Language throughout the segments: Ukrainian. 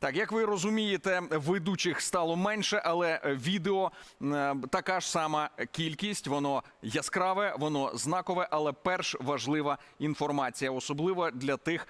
Так, як ви розумієте, ведучих стало менше, але відео така ж сама кількість. Воно яскраве, воно знакове, але перш важлива інформація, особливо для тих,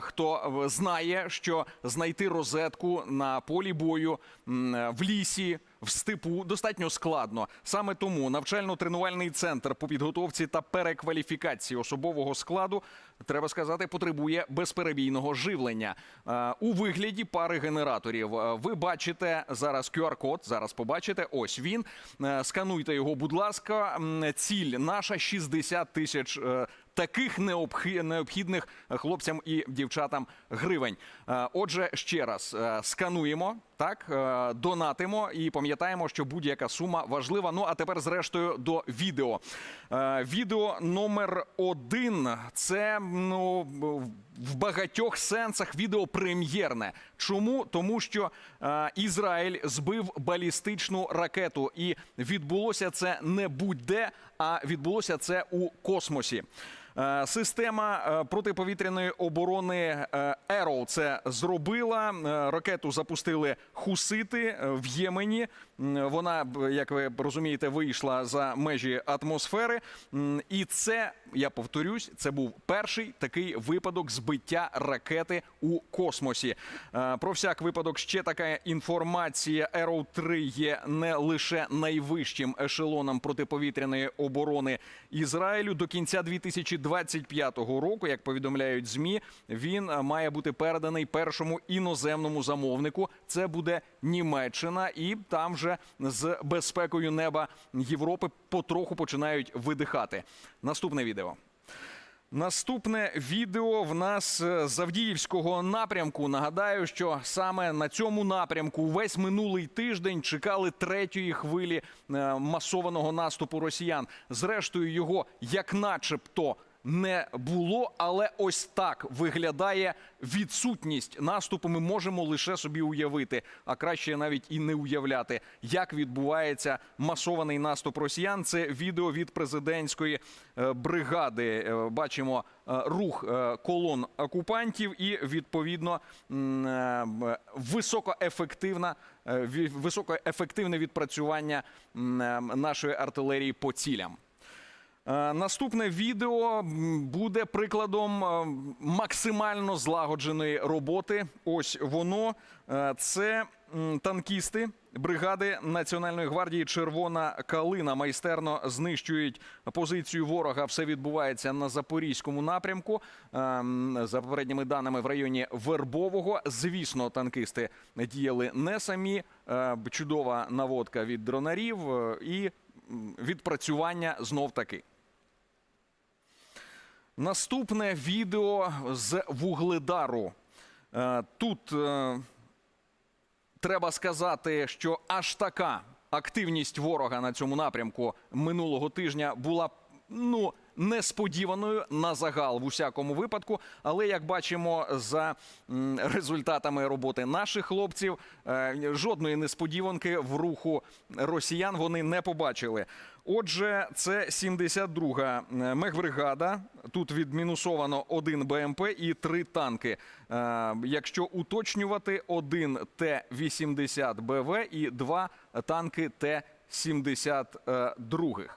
хто знає, що знайти розетку на полі бою в лісі. В степу достатньо складно. Саме тому навчально-тренувальний центр по підготовці та перекваліфікації особового складу треба сказати, потребує безперебійного живлення Е, у вигляді пари генераторів. Е, Ви бачите зараз QR-код. Зараз побачите. Ось він. Е, Скануйте його, будь ласка. Ціль наша 60 тисяч. Таких необхідних хлопцям і дівчатам гривень. Отже, ще раз скануємо, так е, донатимо і пам'ятаємо, що будь-яка сума важлива. Ну а тепер, зрештою, до відео. Е, Відео номер один це ну в багатьох сенсах відео прем'єрне. Чому? Тому що е, Ізраїль збив балістичну ракету, і відбулося це не будь-де, а відбулося це у космосі. Е, Система е, протиповітряної оборони е, Arrow це зробила. Ракету запустили хусити в Ємені. Вона, як ви розумієте, вийшла за межі атмосфери. І це, я повторюсь, це був перший такий випадок збиття ракети у космосі. Про всяк випадок ще така інформація. Arrow 3 є не лише найвищим ешелоном протиповітряної оборони Ізраїлю до кінця 2025 року, як повідомляють змі, він е, має бути переданий першому іноземному замовнику. Це буде Німеччина, і там вже з безпекою неба Європи потроху починають видихати. Наступне відео. Наступне відео в нас е, з Авдіївського напрямку. Нагадаю, що саме на цьому напрямку весь минулий тиждень чекали третьої хвилі е, масованого наступу росіян. Зрештою, його як начебто не було, але ось так виглядає відсутність наступу. Ми можемо лише собі уявити, а краще навіть і не уявляти, як відбувається масований наступ росіян. Це відео від президентської е, бригади. Е, Бачимо е, рух колон окупантів і відповідно високоефективна високоефективне відпрацювання нашої артилерії по цілям. Е, Наступне відео буде прикладом е, максимально злагодженої роботи. Ось воно Е, це танкісти бригади Національної гвардії Червона калина майстерно знищують позицію ворога. Все відбувається на запорізькому напрямку. За попередніми даними в районі Вербового. Звісно, танкисти діяли не самі. Чудова наводка від дронарів і відпрацювання знов таки. Наступне відео з Вугледару. Е, Тут е, треба сказати, що аж така активність ворога на цьому напрямку минулого тижня була ну несподіваною на загал в усякому випадку. Але як бачимо за результатами роботи наших хлопців, е, жодної несподіванки в руху росіян вони не побачили. Отже, це 72-га мехбригада. Тут відмінусовано один БМП і три танки. Е, Якщо уточнювати, один Т-80 БВ і два танки Т-72.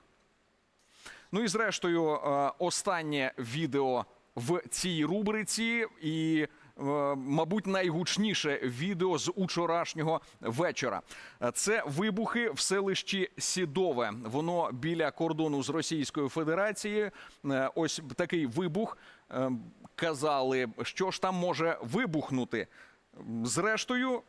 Ну і зрештою, е, останнє відео в цій рубриці і. е, Мабуть, найгучніше відео з учорашнього вечора. Е, Це вибухи в селищі Сідове. Воно біля кордону з Російською Федерацією. Ось такий вибух. Казали, що ж там може вибухнути. Зрештою,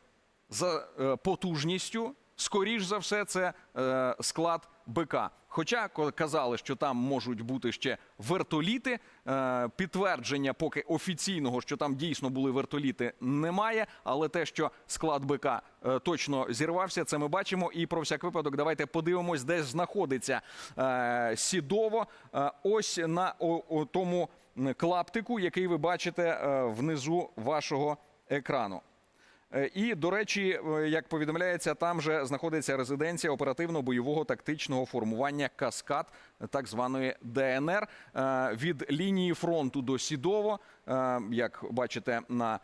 за потужністю, скоріш за все, це е, склад БК. Хоча казали, що там можуть бути ще вертоліти. Е, підтвердження поки офіційного, що там дійсно були вертоліти, немає. Але те, що склад БК е, точно зірвався, це ми бачимо. І про всяк випадок, давайте подивимось, де знаходиться е, сідово. Е, ось на о, о, тому клаптику, який ви бачите е, внизу вашого екрану. Е, І, до речі, е, як повідомляється, там же знаходиться резиденція оперативно-бойового тактичного формування Каскад, так званої ДНР. Е, Від лінії фронту до Сідово, як бачите на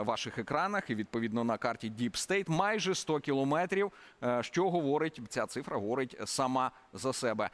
ваших екранах, і відповідно на карті Deep State, майже 100 кілометрів. Що говорить ця цифра, говорить сама за себе.